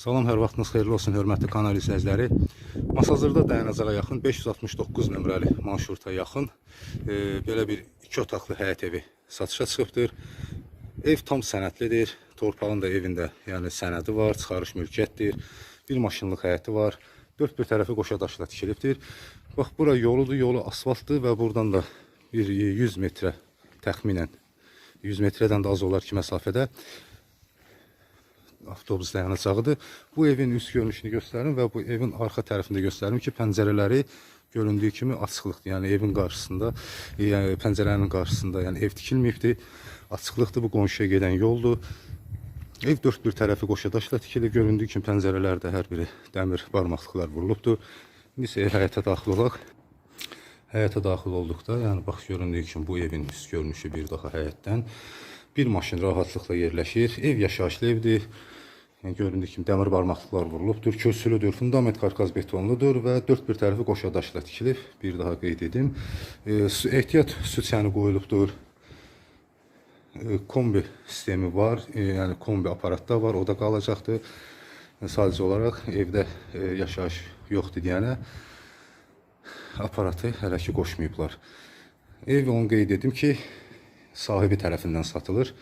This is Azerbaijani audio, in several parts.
Salam, hər vaxtınız xeyirli olsun, hörmətli kanal izləyiciləri. Masazırda dayanacağa yaxın 569 nömrəli marşruta yaxın e, belə bir iki otaqlı həyət evi satışa çıxıbdır. Ev tam sənədlidir. Torpağın da evində, yəni sənədi var, çıxarış mülkiyyətdir. Bir maşınlıq həyəti var. Dörd bir tərəfi qoşa daşla tikilibdir. Bax, bura yoludur, yolu asfaltdır və buradan da bir 100 metrə təxminən 100 metrədən də az olar ki məsafədə avtobus dayanacağıdır. Bu evin üst görünüşünü göstərim və bu evin arxa tərəfində göstərim ki, pəncərələri göründüyü kimi açıqlıqdır. Yəni evin qarşısında, yəni pəncərənin qarşısında, yəni ev tikilməyibdir. Açıqlıqdır, bu qonşuya gedən yoldur. Ev dörd bir tərəfi qoşa daşla tikili. Göründüyü kimi pəncərələrdə hər biri dəmir barmaqlıqlar vurulubdur. İndi isə həyətə daxil olaq. Həyətə daxil olduqda, yəni bax göründüyü kimi bu evin üst görünüşü bir daha həyətdən bir maşın rahatlıqla yerləşir. Ev yaşayışlı evdir. Yəni göründüyü kimi dəmir barmaqlıqlar vurulubdur, kösülüdür, fundament karkaz betonludur və dörd bir tərəfi qoşa daşla tikilib. Bir daha qeyd edim. E, ehtiyat su çəni qoyulubdur. E, kombi sistemi var, e, yəni kombi aparatda var, o da qalacaqdır. Sadəcə olaraq evdə yaşayış yoxdur deyənə aparatı hələ ki qoşmayıblar. Ev onu qeyd edim ki, sahibi tərəfindən satılır.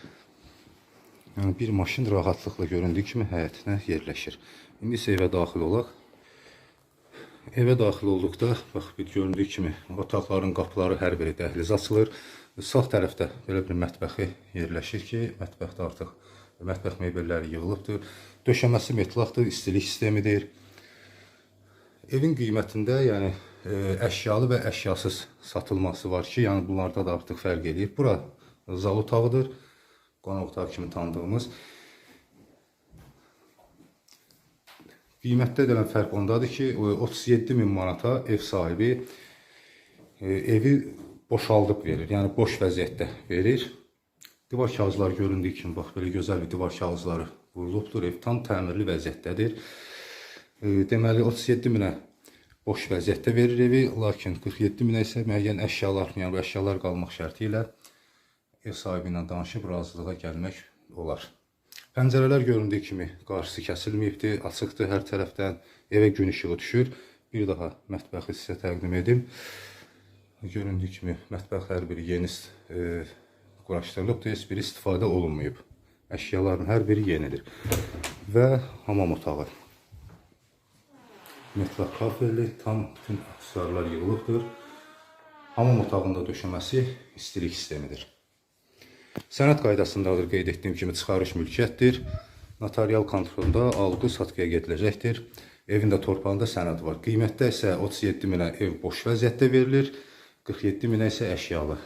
Yəni bir maşın rahatlıqla göründüyü kimi həyətinə yerləşir. İndi isə evə daxil olaq. Evə daxil olduqda, bax bir göründüyü kimi otaqların qapıları hər biri dəhliz açılır. Sağ tərəfdə belə bir mətbəxi yerləşir ki, mətbəxdə artıq mətbəx mebelləri yığılıbdır. Döşəməsi metlaqdır, istilik sistemidir. Evin qiymətində, yəni e, əşyalı və əşyasız satılması var ki, yəni bunlarda da artıq fərq eləyir. Bura zal otağıdır. Qonaq otağı kimi tanıdığımız. Qiymətdə edilən fərq ondadır ki, 37 min manata ev sahibi e, evi boşaldıb verir. Yəni boş vəziyyətdə verir. Divar kağızları göründüyü kimi bax belə gözəl bir divar kağızları vurulubdur. Ev tam təmirli vəziyyətdədir. E, deməli 37 minə boş vəziyyətdə verir evi, lakin 47 minə isə müəyyən əşyalar, yəni bu əşyalar qalmaq şərti ilə ev sahibi ilə danışıb razılığa gəlmək olar. Pəncərələr göründüyü kimi qarşısı kəsilməyibdir, açıqdır hər tərəfdən. Evə gün işığı düşür. Bir daha mətbəxi sizə təqdim edim. Göründüyü kimi mətbəx hər biri yeni e, quraşdırılıbdır, heç biri istifadə olunmayıb. Əşyaların hər biri yenidir. Və hamam otağı. Metlaq kafelli, tam bütün aksesuarlar yığılıbdır. Hamam otağında döşəməsi istilik sistemidir. Sənəd qaydasındadır qeyd etdiyim kimi çıxarış mülkiyyətdir. Notarial kontrolda alqı-satqıya gediləcəkdir. Evin də torpağında sənəd var. Qiymətdə isə 37 minə ev boş vəziyyətdə verilir, 47 minə isə əşyalı.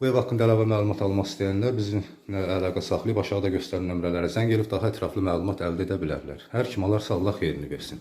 Bu ev haqqında əlavə məlumat almaq istəyənlər bizimlə əlaqə saxlayıb aşağıda göstərilən nömrələrə zəng edib daha ətraflı məlumat əldə edə bilərlər. Hər kim alarsa Allah xeyrini versin.